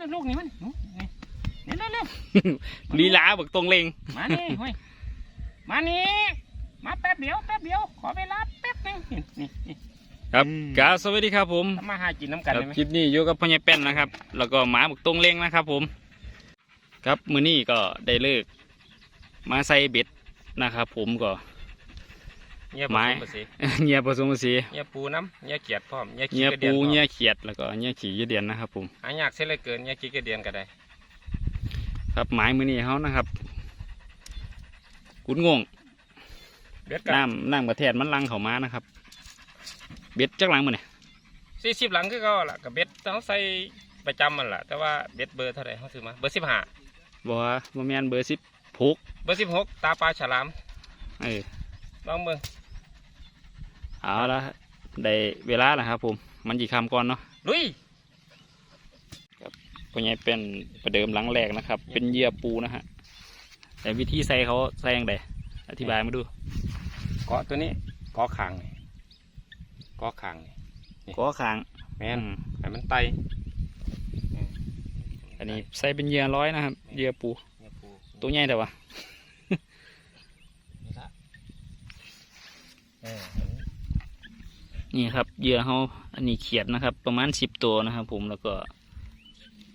นั่นลูกนี่มันนี่นี่เร็วเร็วลีลาบักตรงเลงๆมานี่เฮ้ยมานี่มาแป๊บเดียวแป๊บเดียวขอเวลาแป๊บหนึงนี่นี่นี่ครับอืมกราบสวัสดีครับผมทำมาหากินน้ำคกันรับได้ไหมคลิปนี้อยู่กับพ่อใหญ่แป้นนะครับ แล้วก็หมาบักตรงเลงนะครับ ผม ครับมื้อนี้ก็ได้เลิก มาใส่เบ็ดนะครับ ผมก็ เงียบไม้ผสมผสานเงียผสมสีเงียปูน้ำเงียเกียดพร้อมเงียขี้เงียกระเดียปูนพร้อมเงียเขียดแล้วก็เงียขี่ยีเดียนนะครับผม หายากเสียเหลยเกินเงียขี้กระเดียนก็ได้ครับหมายมื้อนี้เขานะครับ กุดงงเบ็ดกันน้ำน้ำกระแทดมันลังเข้ามานะครับ เบ็ดจักหลังมื้อนี่สี่สิบหลังคือเขาล่ะกับเบ็ดเขาใส่ประจำมันล่ะแต่ว่าเบ็ดเบอร์เท่าไหร่เขาซื้อมาเบอร์สิบห้าบอกว่าบ่แม่นเบอร์สิบหกเบอร์สิบหกตาปลาฉลามเออลองเบิ่ง เอาละได้เวลาแล้วครับผม มันจีคำก่อนเนาะลุยเพราะงี้เป็นประเดิมหลังแรกนะครับ เป็นเหยื่อปูนะฮะแต่วิธีใส่เขาใส่ยังไงอธิบายมาดูเกาะตัวนี้เกาะคางนี่เกาะคางนี่ก็คางแม่นอืมให้มันไตอันนี้ใส่เป็นเหยื่อร้อยนะครับเหยื่อปูเนี่ยปูตัวใหญ่แต่ว่า นี่ละเออนี่ครับเหยื่อเขาอันนี้เขียดนะครับ ประมาณสิบตัวนะครับ ผมแล้วก็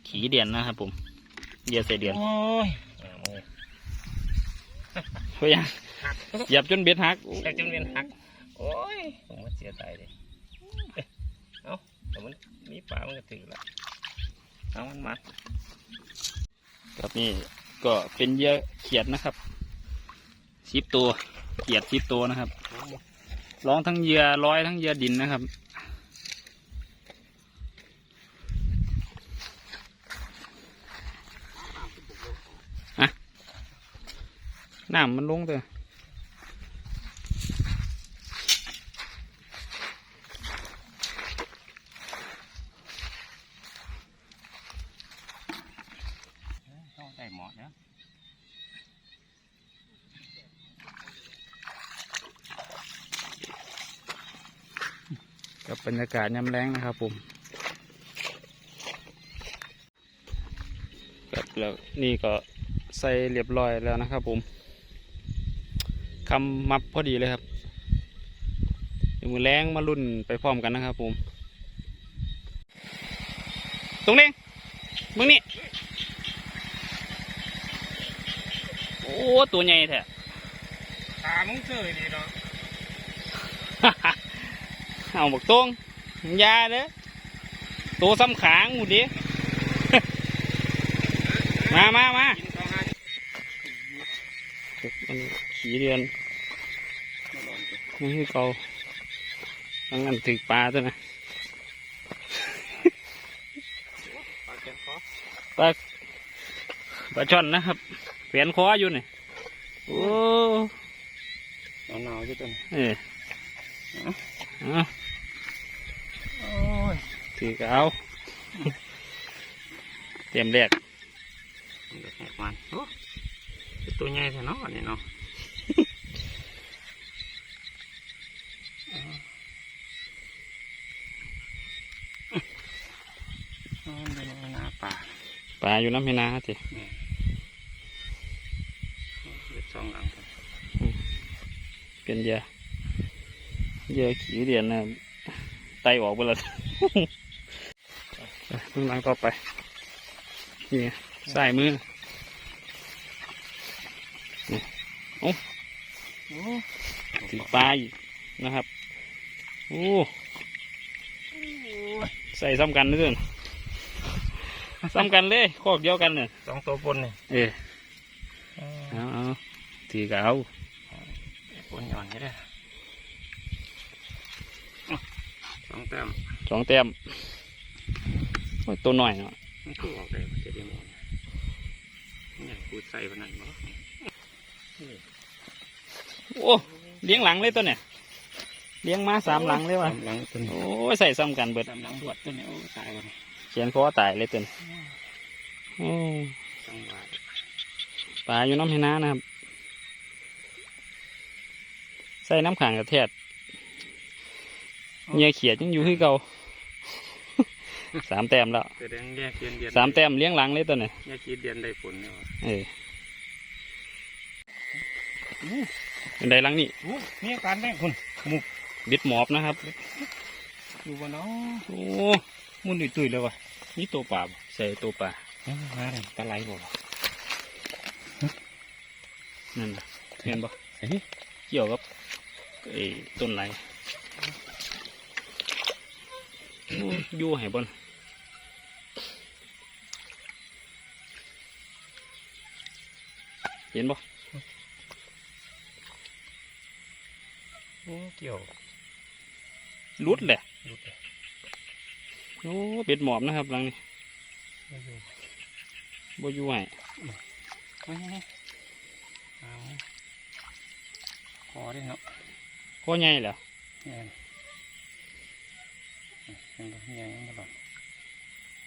ขีเดียนนะครับ ผมเหยื่อใส่เดียนโอ้ยเอามือเพราะยังหยับจนเบ็ดหักแค่จนเวียนหัก โอ้ยผมว่าเสียใจเลยเอ้าแต่มันมีปลามันก็ถือละเอามันมาครับนี่ก็เป็นเหยื่อเขียดนะครับสิบตัวเขียดสิบตัวนะครับ ร้องทั้งเหยื่อร้อยทั้งเหยื่อดินนะครับอะน้ำมันลงเถอะ ต้องใส่หมอนะ กั บบรรยากาศยามแรงนะครับผมครับแล้วนี่ก็ใส่เรียบร้อยแล้วนะครับผมคำมับพอดีเลยครับเดี๋ยวมือแรงมารุ่นไปพร้อมกันนะครับผม ตรงนี้มึงนี่ โอ้ ตัวใหญ่แท้ตามึงเจอดีเนาะ เอาบักตรงอยาเด้อตัวซ้ำขางหมดดิมามามากินเขาให้อันนี้ขี่เดือนนี่คือเกาอันนั้นถึกปลาตัวนะปลาแกนคอปลาปลาช่อนนะครับแขวนคออยู่นี่โอ้หนาวๆอยู่ตัวนี้เออเอาโอ้ย ถือกเอาเตรียมแรกแหกมันโอ้ตัวใหญ่แท้เนาะอันนี้เนาะปลาอยู่น้ำให้นาสิสองหลังเป็นเยื่อเยื่อขี่เดือนนะไตออกไปแล้ว ข้างหลังต่อไปนี่ไงสายมือโอ้ถึงปลาอีกนะครับโอ้ใส่ซ้ำกันเลยซ้ำกันเลยคอกเดียวกันเนี่ยสองตัวปนเนี่ยเออเอาเอาถือกเอาปนหย่อนนี่ได้สองแต้มสองแต้ม โอ้ยตัวหน่อยเนาะมันก็ออกได้มันจะได้หมดเนี่ยกูใส่พนันบ่โอ้เลี้ยงหลังเลยตัวเนี่ยเลี้ยงมาสามหลังเลยว่ะหลังตัวนี้โอ้ยใส่ซ้ำกันเบิดสามหลังบวชตัวนี้โอ้ตายวันเขียนคอตายเลยตัวนี้โอ้สองบาทปลาอยู่น้ำให้น้านะครับ ใส่น้ำขังกระแทดเหงียเขียดยังอยู่ที่เก่า สามแต้มแล้วแสดงแยกเดียนเดียนสามแต้มเลี้ยงหลังเลยตัวนี้แยกขีดเดียนได้ผลเนี่ยวะเออเป็นไดหลังนี่โอ้มีอาการแม่งคุณมุกบิดหมอบนะครับอยู่บนเนาะโอ้มุนตุยๆเลยวะนี่ตัวป่าบ่ใส่ตัวป่าเอ้ยมาเลยปลาไหลบ่วะนั่นน่ะเห็นปะเฮ้ยเกี่ยวกับไอ้ต้นไหลโอ้อยู่ให้บน เห็นปะโอ้เกี่ยวรุดแหละหลุดเลยโอ้เป็ดหมอบนะครับหลังนี้ไม่อยู่บ่อยู่ให้ไม่ให้เอาขอได้เนาะข้อใหญ่แหล้วแง่นยังบ่แง่ยังบ่หลอน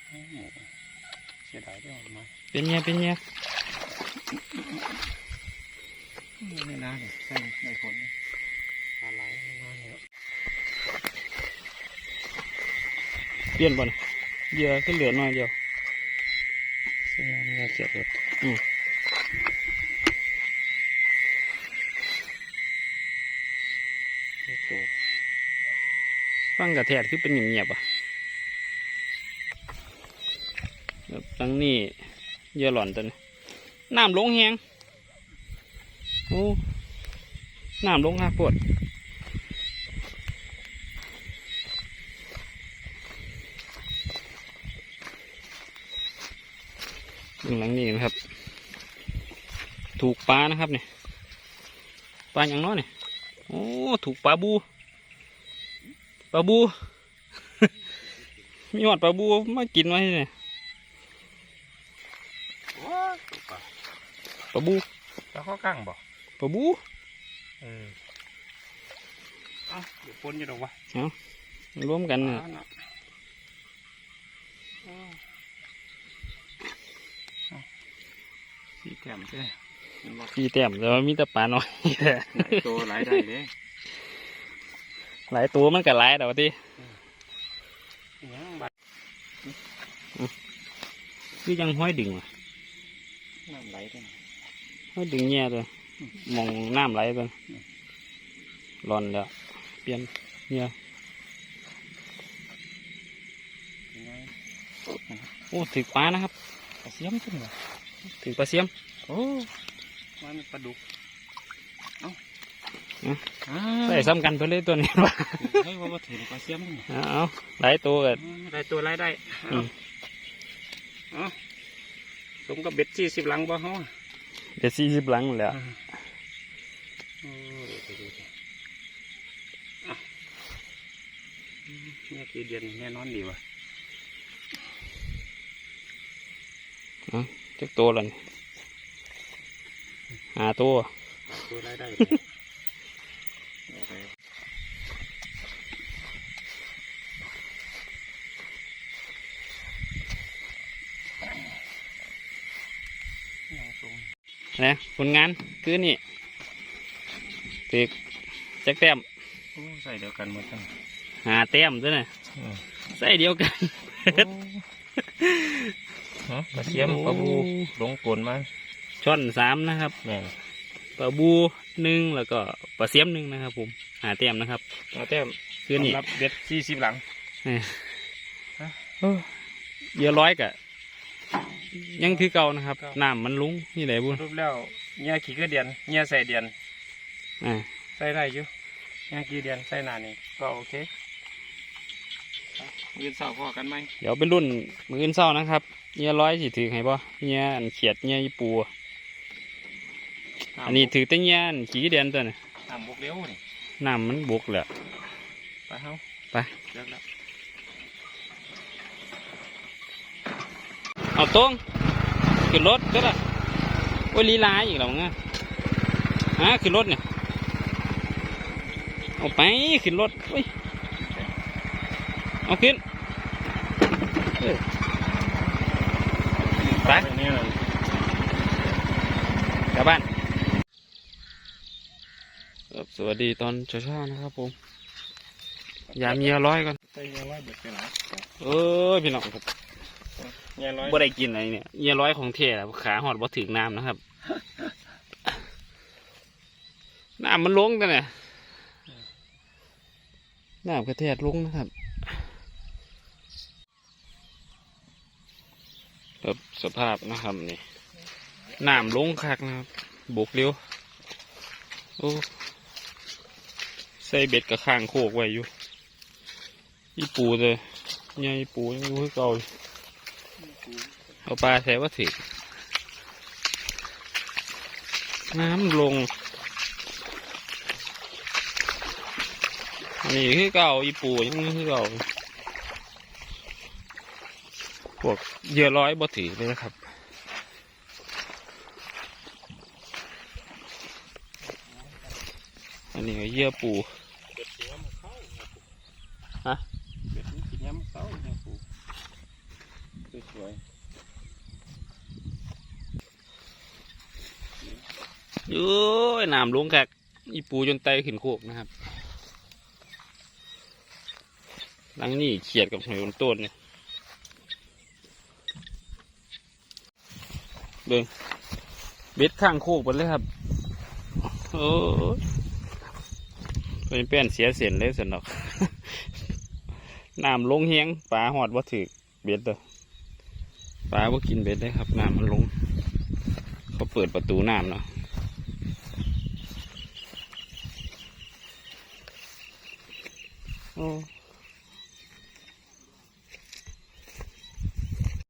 โอ้โหเสียดายเด้อออกมาเป็นเงี้ยเป็นเงี้ย ไม่นานเลยใช่ได้ผลลยปลาไหลไม่นานเลยเปลี่ยนบ่นเยื่อขึ้นเหลือน้อยเดียวเสียเงี้ยเจ็บเลยอืมเจ็บตัวฟังกระแทดคือเป็นเงียบๆอะแบบหลังนี้เยื่อหล่อนตัวนี้ น้ำลงแหงโอ้น้ำลงค่ะปวดอยู่หลังนี้นะครับ ถูกปลานะครับเนี่ยปลาอย่างน้อยเนี่ยโอ้ถูกปลาบูปลาบู มีหอดปลาบูมากินไว้เนี่ย ปลาปลาบูปลาข้อกั้งบ่ปลาบูเออเอ้าเดี๋ยวปนอยู่ดอกวะรวมกันน่ะปลาน่ะโอ้เอ้าสีแก้มใช่ไหมเห็นบ่สี่แต้มแต่ว่ามีแต่ปลาน้อยหลายตัวหลายได้เลยหลายตัวมันก็หลายแต่ว่าที่ยังบัดคือยังห้อยดึงว่ะน้ำไหลกัน ห้อยดึงแย่ตัวมองน้ำไหลตัวร้อนแล้ว เปลี่ยนเนี่ยยังไงโอ้ถึกปลานะครับปลาเสียมขึ้นเหรอถึงปลาเสียม โอ้มันปลาดุกเอ้าอืมอ้าใส่ซ้ำกันไปเลยตัวนี้ว่ะเฮ้ยว่ามาถือปลาเสียมนี่เอาเอาหลายตัวกันได้ตัวไรได้อืเอามเอาสมกับเบ็ดสี่สิบหลังบ่เฮา เดี๋ยวสี่สิบหลังหมดแล้วโอ้เดี๋ยวไปดูดิอะอืมเนี่ยกี่เดือนแน่นอนดีวะจักตัวแล้วนี่หาตัวตัวไรได้เลย เอาตรง นะผลงานคือนี่ถึกจักแต้มโอ้ใส่เดียวกันหมดทั้งหาแต้มด้วยนะใส่เดียวกันฮะปลาเสียมปลาบูลงกลนมาช่อนสามนะครับแม่นปลาบูหนึ่งแล้วก็ปลาเสียมหนึ่งนะครับ ผมหาแต้มนะครับเอาแต้มคือนี่รับเบ็ดสี่สิบหลังเยอะร้อยกะ ยังคือเก่านะครับน้ำมันลุงนี่ไหนบุญรูปแล้วเงี้ยขี้กระเดียนเงี้ยใส่เดียนอ่าใส่ได้อยู่เงี้ยกี่เดียนใส่หนานี่ก็โอเคยืนเสาพอกันไหมเดี๋ยวเป็นรุ่นมืออื่นเศร้านะครับเงี้ยร้อยสิถือให้บ่เงี้ยอันเขียดเงี้ยอีปูอันนี้ถือแต่เงี้ยอันขี้เดียนตัวน่ะน้ำบกเลี้ยวนี่น้ำมันบุกแหละไปเฮาไป เลิกแล้ว เอาตรงขึ้นรถก็ได้โอ้ยลีลาอีกแล้วไงฮะขึ้นรถเนี่ยเอาไปขึ้นรถเฮ้ยเอาขึ้นเออไปเนี่ยกลับบ้านครับสวัสดีตอนเช้าๆนะครับผมยามเมียร้อยก่อนส่เงี้ยร้อยเบ็ดไปไหนเอ้ยพี่น้องผม เงี้ยร้อยบ่ได้กินอะไรเนี่ยเยี่ยร้อยของเท่แล้วขาหอดบ่ถึงน้ำนะครับ น้ำมันลงกันเนี่ยน้ำกระแทกลงนะครับแบบสภาพนะครับนี่น้ำลงคักนะครับ บุกเร็วโอ้ใส่เบ็ดกับข้างโคกไว้อยู่ อีปูเลยใหญ่ปูยังอยู่คือเก่าอยู่ เอาปลาใส่ว่าถิน้ำลงนนี้คือเก่าอีปูยังคือเก่าพวกเยื่อร้อยบ่ถือเลยนะครับอันนี้เหยื่อปู เบ็ดเสียมันเข้า ฮะ เบ็ดมันกินย้ำเข้าเนี่ยปูส วยโอ้ยน้ำลงแกกอีปูจนไตขึ้นโคกนะครับหลังนี่เขียดกับหอยบนต้นเนี่ยเบิ่งเบ็ดข้างโคกไปเลยครับ โอ้เป็นแป้นเสียเสียนเลยสนอกน้ำลงเฮียงปลาหอดว่าถือเบ็ดเลย ปลาว่ากินเบ็ดได้ครับน้ำมันลง เขาเปิดประตูน้ำเนาะโอ้